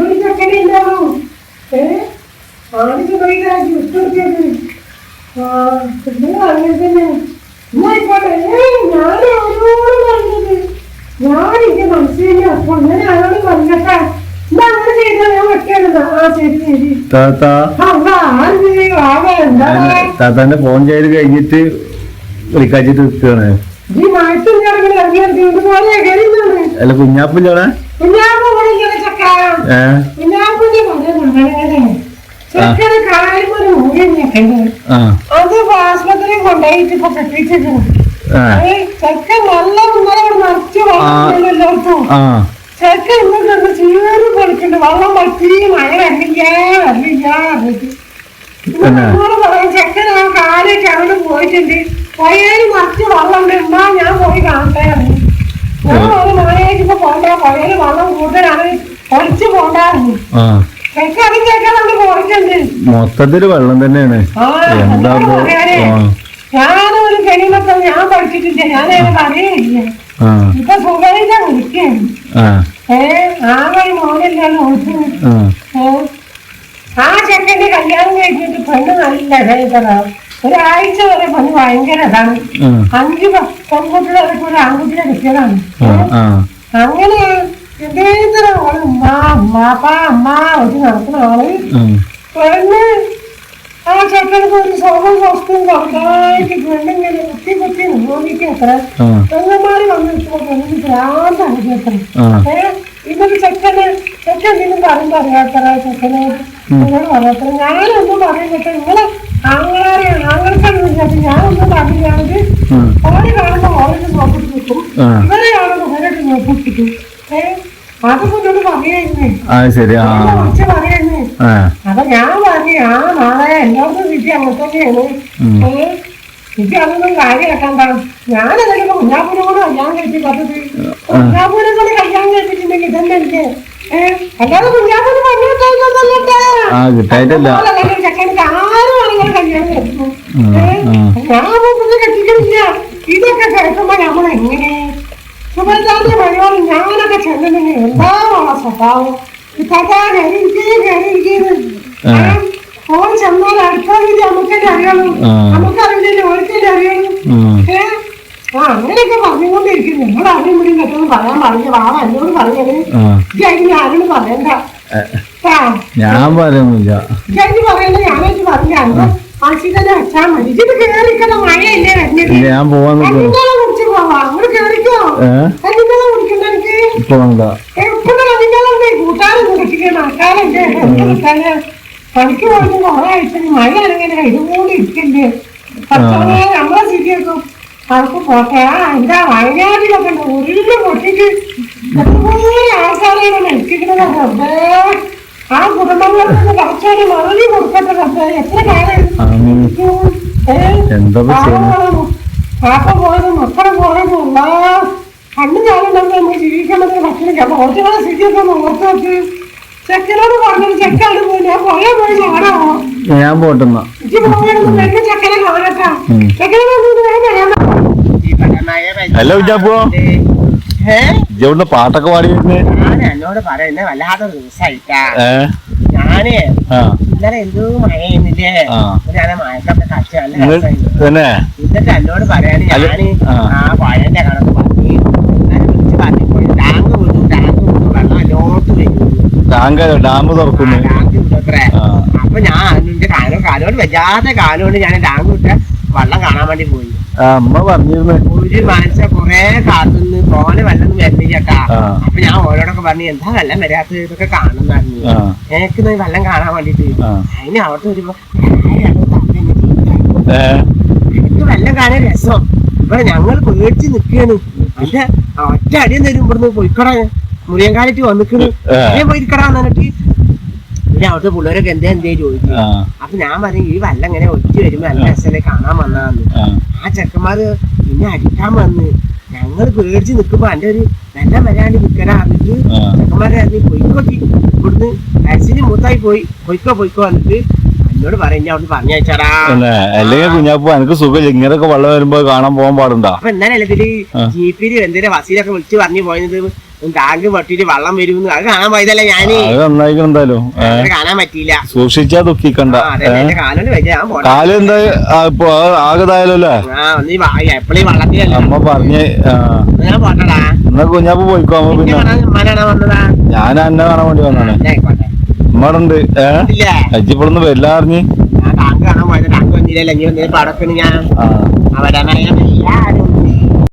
ഒരു ചെക്കനെ ഏ? ആ പിന്നെ അങ്ങനെ തന്നെ. എന്നായിക്കോട്ടെ ഏയ് ഞാൻ അവരോട് പറഞ്ഞത്. ഞാൻ എന്റെ മനസ്സിലെ അപ്പൊ അങ്ങനെ ആളോട് പറഞ്ഞട്ടാ. എന്നാ അങ്ങനെ ചെയ്താൽ ഞാൻ ആ ശരി ശരി. താത്താന്റെ ഫോൺ ചെയ്ത് കഴിഞ്ഞിട്ട് വിളിക്കാച്ചിട്ട് നിൽക്കുകയാണ്. അല്ല കുഞ്ഞാപ്പില്ലാണ് കുഞ്ഞാപ്പ വിളിക്കുന്ന ചക്ക. ഏ? കുഞ്ഞാപ്പിന്റെ പറയുന്നത് ചെക്കന് കാര്യം ഒരു മൂല്യം ആ. അത് ആശുപത്രി കൊണ്ടുപോയിട്ട് ഇപ്പൊ കെട്ടിച്ചിട്ടുണ്ട് ആ. ചെക്കൻ നല്ല ഇന്നലെ ഇവിടെ നിറച്ച് വെള്ളം എല്ലായിടത്തും. ആ. ചെക്കൻ ഇന്നത്തെ ചീറി പൊളിക്കുന്നുണ്ട്. വെള്ളം പറ്റി മഴ വരില്ല വരില്ല വരില്ല. പിന്നെ? എന്നോട് പറയും ചെക്കൻ ആ കാലൊക്കെ അവിടെ പോയിട്ടുണ്ട്. പുഴയിൽ മറിച്ച് വെള്ളം ഉണ്ട്. ഞാൻ പോയി കാണട്ടെ. ഞാൻ ഒരു പോണ്ട. പയ്യേര് വെള്ളം കൂടുതലാണ്. ഒളിച്ചു പോണ്ടായിരുന്നു മൊത്തത്തിൽ വെള്ളം തന്നെയാണ്. എന്താ ഞാനൊരു കെണിമൊക്കെ ഞാൻ പഠിച്ചിട്ടില്ല. ഞാൻ അറിയില്ല ഇപ്പൊ ഏ ആകെ മോനില്ലല്ലോ ഓർക്കുന്നു ആ. ചെക്കന്റെ കല്യാണം കഴിഞ്ഞിട്ട് പെണ്ണ് നല്ല ഒരാഴ്ച വരെ പണി ഭയങ്കര അതാണ് അഞ്ചു പെൺകുട്ടികളൊക്കെ ഒരു ആൺകുട്ടിയെ കിട്ടിയതാണ്. അങ്ങനെ ഉമ്മ ഉമ്മാപ്പ അമ്മ വെച്ച് നടക്കുന്ന ആൾ. പെണ്ണ് ആ ചെക്കനക്ക് ഒരു സ്വർണം വസ്തുവും ചെറുതായിട്ട് പെണ്ണിങ്ങനെ കുത്തി കുത്തി നോക്കിക്ക് എത്ര ആ പെണ്ണന്മാര് വന്നിട്ട് പെണ്ണിന് ഭ്രാന്താണ് കേട്ടത് ആ. ഏ, ഇതൊരു ചെക്കന് ചെക്കൻ എന്തെങ്കിലും പറയുമ്പോ അറിയാത്ത ചെക്കന് എന്നോട് ഞാനൊന്നും പറയുന്നില്ല. നിങ്ങളെ ആങ്ങളാരെ ആങ്ങൾക്കൊന്നുമില്ല ഞാനൊന്നും പറഞ്ഞാണെങ്കിൽ ഉം. ഓടി കാണുമ്പോ ഓരോന്ന് നോക്കിട്ട് കിട്ടും ആ. ഇവരെ കാണുമ്പോ ഇവരോട് നോക്കിട്ട് ഏ? അതൊക്കെ എന്നോട് പറയായിരുന്നേ ആ. ശരി കുറച്ച് പറയായിരുന്നേ ആ. അപ്പൊ ഞാൻ പറഞ്ഞു ആ നാളെ എല്ലാവർക്കും വിധി അങ്ങനെ തന്നെയാണ് ഉം. ഏ? വിധി അതൊന്നും കാര്യമാക്കണ്ട ഞാനതെങ്കിലും കുഞ്ഞാപ്പൂരോട് കല്യാണം കുഞ്ഞാപ്പൂരെ കഴിച്ചിട്ടുണ്ടെങ്കിൽ ഇതന്നെ എനിക്ക്. ഏ? അല്ലാതെ കുഞ്ഞാപ്പൂര് കിട്ടായിട്ടല്ല ചെക്കനക്ക് ആരും ആണെങ്കിലും കല്യാണം കഴിച്ചു ഉം, ഏ ഉം. ഞാൻ മുമ്പ് കെട്ടിക്കുന്നില്ല ഇതൊക്കെ കേൾക്കുമ്പോ നമ്മൾ എങ്ങനെ? സുബൈദാന്റെ വഴിയോട് ഞാനൊക്കെ ചെല്ലുന്നെങ്കിൽ എന്താ സ്വഭാവം? ഇതാ കയറിയിരിക്കേ കയറിയിരിക്കുന്നു ഓൻ ചെന്നാൽ അടുത്ത രീതി നമുക്കല്ലേ അറിയുള്ളൂ. ആ. നമുക്കറിയില്ലല്ലോ ഓർക്കല്ലേ അറിയുള്ളൂ. ഉം. ഏ? ആ അങ്ങനെയൊക്കെ പറഞ്ഞുകൊണ്ടിരിക്കും നമ്മൾ ആരും കൂടി പെട്ടെന്ന് പറയാൻ പറഞ്ഞു വാവ എന്നോട് പറഞ്ഞത് ഇജ്ജ് ആരോട് പറയണ്ട. ഞാൻ പറയുന്നില്ല ഇജ്ജ് പറയണ്ട ഞാനായിട്ട് പറഞ്ഞ അന്ന് ഞാൻ പോവാൻ ഇപ്പൊ വേണ്ട. പണിക്ക് പോയിട്ട് കുറെ ആഴ്ച മഴയാണെങ്കിൽ ഇതുകൊണ്ട് ഇരിക്കണ്ടേ. നമ്മളെ ശരിയാക്കും അവർക്ക് പോട്ടെ. എന്താ വയനാട്ടിലൊക്കെ ഉരുളിൽ പൊട്ടിട്ട് എത്രപോലെ ആൾക്കാരാണ് മരിച്ചിരിക്കുന്നത് റബ്ബേ. ആ കുടുംബങ്ങൾക്ക് കുറച്ചൊരു മറുപടി കൊടുക്കട്ടെ റബ്ബേ. എത്ര കാലം എന്താ നമ്മൾ ഭക്ഷണം അപ്പൊ സ്ഥിതിയൊക്കെ ഒന്ന് ഓർത്ത് വെച്ച് ചെക്കനോട് ചെക്കാണ് പോയി. ഞാൻ പോയാ പോയി ചാടാമോ ഞാൻ പോട്ടെന്നാ. ചെക്കനെ കാണട്ടാ. ചെക്കനെ ഹലോ ജാപ്പോ ഏ? ഇജവിടെ പാട്ടൊക്കെ പാടി വരുന്നേ ഞാൻ എന്നോട് പറയുന്നേ? വല്ലാതെ ദിവസമായിട്ടാ ഏ? ഞാനേ ആ. ഇന്നലെ എന്തോ മഴയുന്നില്ലേ ആ. ഞാൻ മഴക്കൊക്കെ കളിച്ച് നല്ല നിങ്ങൾ രസമായിരുന്നു തന്നെ? എന്നിട്ട് എന്നോട് പറയാന് ഞാൻ ആ. ആ പഴന്റെ കണക്ക് പറഞ്ഞു. ഇന്നലെ വിളിച്ച് പറഞ്ഞു പോയി ടാങ്ക് വിട്ടു ടാങ്ക് വിട്ടു വെള്ളം അല്ലോട്ട് വരും താങ്ക ഡാം തുറക്കുന്നു. അപ്പൊ ഞാൻ എന്റെ കാലം കാലോട് വല്ലാത്ത കാലോണ്ട് ഞാൻ ടാങ്ക് വിട്ട വെള്ളം കാണാൻ വേണ്ടി പോയി. അമ്മ പറഞ്ഞിരുന്നു. ഒരു മനുഷ്യ കൊറേ കാത്തുനിന്ന് തോനെ വല്ലതും വരുന്നില്ല ചേട്ടാ ആ. അപ്പൊ ഞാൻ ഓരോടൊക്കെ പറഞ്ഞു എന്താ വെള്ളം വരാത്തത് ഇതൊക്കെ കാണുന്ന പറഞ്ഞു. എനിക്ക് വെള്ളം കാണാൻ വേണ്ടിട്ട്. അതിന് അവിടെ വരുമ്പോ എനിക്ക് വെള്ളം കാണാൻ രസം. ഇവിടെ ഞങ്ങൾ പേടിച്ച് നിക്കാണ്. എന്റെ ഒറ്റ അടി തരും ഇവിടുന്ന്. പോയിക്കടാ. മുറിയങ്കാലിട്ട് വന്നിക്കണ്. ഞാൻ പോയിരിക്കടാ എന്നിട്ട് പിന്നെ അവിടുത്തെ പിള്ളേരൊക്കെ എന്തേ എന്തേ ചോദിച്ചു അപ്പൊ ഞാൻ പറഞ്ഞു ഈ വല്ല ഇങ്ങനെ ഒറ്റ വരുമ്പോ നല്ല രസമല്ലേ കാണാൻ വന്നതാന്ന് ആ ചെക്കന്മാര് പിന്നെ അടിക്കാൻ വന്ന്. ഞങ്ങൾ പേടിച്ച് നിൽക്കുമ്പോ എന്റെ ഒരു വെള്ളം വരാണ്ട് നിൽക്കടാ എന്നിട്ട്. ചെക്കന്മാരെ അത് പൊയ്ക്കോട്ടി. ഇവിടുന്ന് അരിച്ചിന് മൂത്തായി പോയി. പൊയ്ക്കോ പൊയ്ക്കോ എന്നിട്ട് എന്നോട് പറയും അവിടെ പറഞ്ഞയച്ചാടാ പിന്നെ അല്ലെങ്കിൽ കുഞ്ഞാപ്പു എനിക്ക് സുഖം ഇങ്ങനെയൊക്കെ വെള്ളം വരുമ്പോ കാണാൻ പോകാൻ പാടുണ്ടോ? അപ്പൊ എന്നാലും ഇതിൽ ആ. ജീപ്പിൽ എന്തിനാ ബസ്സിലൊക്കെ വിളിച്ച് പറഞ്ഞു പോയത്? ടാങ്ക് പൊട്ടിട്ട് വെള്ളം വരുമെന്ന്. അത് കാണാൻ പോയതല്ല ഞാൻ? അത് നന്നായിക്കണം എന്തായാലും. അങ്ങനെ കാണാൻ പറ്റിയില്ല. സൂക്ഷിച്ചാ ദുഃഖിക്കണ്ട. വെച്ച ഞാൻ പോട്ടെ. കാലം എന്താ ആ, ഇപ്പൊ ആകതായാലോ അല്ലേ? ആ ഒന്ന് എപ്പോഴും വള്ളത്തിലല്ല? അമ്മ പറഞ്ഞ് ആ, ഞാൻ പോട്ടടാ. എന്നാ കുഞ്ഞാപ്പ് പോയിക്കോ അമ്മ പിന്നെ? പിന്നെ കാണാൻ വന്നതാ. ഞാൻ എന്നെ കാണാൻ വേണ്ടി വന്നാണ് ഞാൻ ആയിക്കോട്ടെ. ഉമ്മടെ ഉണ്ട് ഏ? ഇല്ലേ. അജിപ്പോഴൊന്ന് വരില്ല അറിഞ്ഞ് ഞാൻ ടാങ്ക് കാണാൻ പോയത് ടാങ്ക് വന്നില്ലല്ലോ? ഇനി പടക്കണ് ഞാൻ. ആ. എല്ലാരും